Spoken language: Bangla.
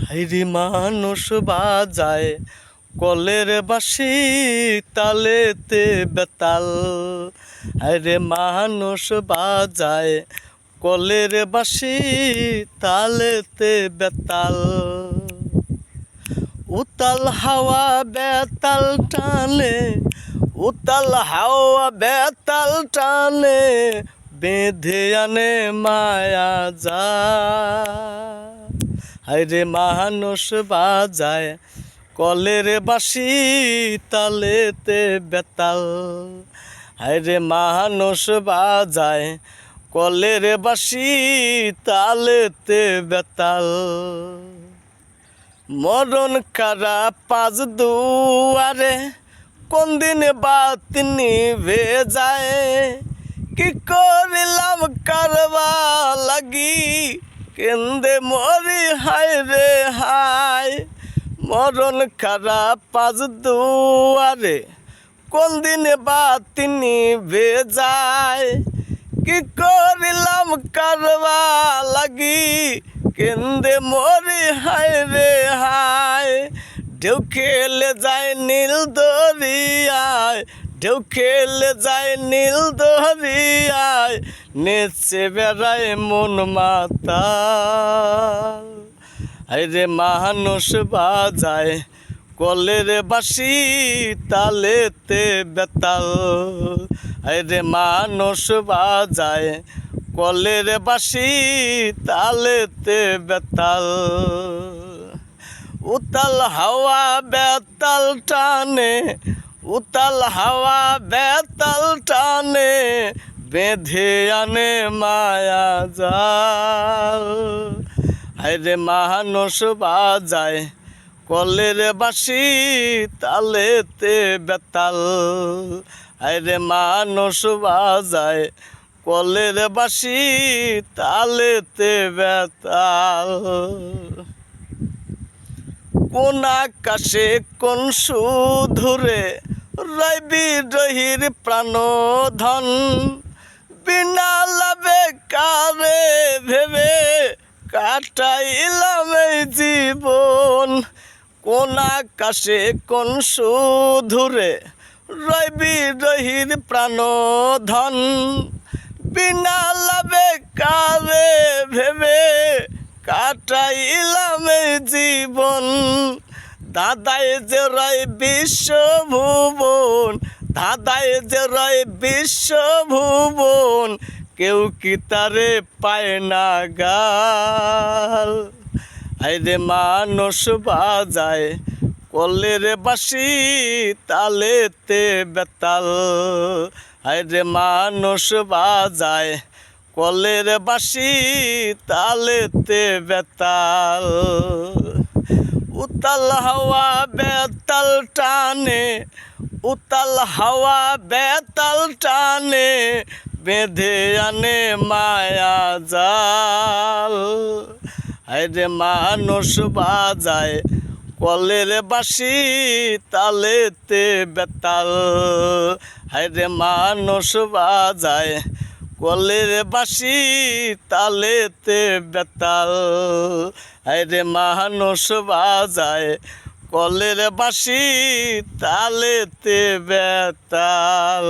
হাইরি মানুষ বাজায়, কলের বাসি তালেতে বেতাল। হাইরে মানুষ বাজায়, কলের বাসি তালেতে বেতাল। উতাল হাওয়া বেতাল টানে, উতাল হাওয়া বেতাল টানে, বেঁধে আনে মায়া যা। হাইরে মানুষ বাজায় কলের বাসি তালেতে বেতাল। হাইরে মানুষ বাজায় কলের বাসি তালেতে বেতাল। মরণ কারা পাঁচ দুয়ারে, কোন দিন বাত নিভে যায়? কি করিলাম কারবা লাগি? কেন্দে মরি, হায় রে হায়। মরণ কারা পাঁচ দুয়ারে? কোন দিন বাত নিভে যায় কি করিলাম কারবা লাগি? কেন্দে মরি, হায় রে হায়। ঢেউ খেলে যায় নীল দরিয়ায়। ঢেউ খেলে যায় নীল দরিয়ায়। নেচে বেড়ায় মন মাতাল হায় রে মানুষ বাজায় কলের বাসি তালেতে বেতাল। রে মানুষ বাজায় কলের বাসি তালেতে বেতাল। উতাল হাওয়া বেতাল টানে, উতাল হাওয়া বেতাল টানে বেঁধে আনে মায়া জাল। হায়রে মানুষ বাজায় কলের বাসি তালেতে বেতাল। আরে মানুষ বাজায় কলের বাসি তালেতে বেতাল। কোন আকাশে কোন সুধুরে রবি রহির প্রাণ ধন বিনা লাভে কারে ভেবে কাটাইলাম এই জীবন। কোন আকাশে, কোন সুধুরে রবি রহির প্রাণ ধন বিনা লাভে কারে ভেবে কাটাইলাম জীবন। দাদাই যে রয় বিশ্বভুবন দাদাই যে রয় বিশ্বভুবন কেউ কি তারে পায় না গাল? আইরে মানুষ বাজায় কলের বাসি তালেতে বেতাল। আইরে মানুষ বাজায় কলের বাসি তালেতে বেতাল। উতাল হাওয়া বেতাল টানে উতাল হাওয়া বেতাল টানে, বেঁধে আনে মায়া জাল। আরে মানুষ বাজায় কলের বাসি তালেতে বেতাল। হায়রে মানুষ বাজায় কলের বাসি তালেতে বেতাল। আরে মানুষ বাজায় কলের বাসি তালেতে বেতাল।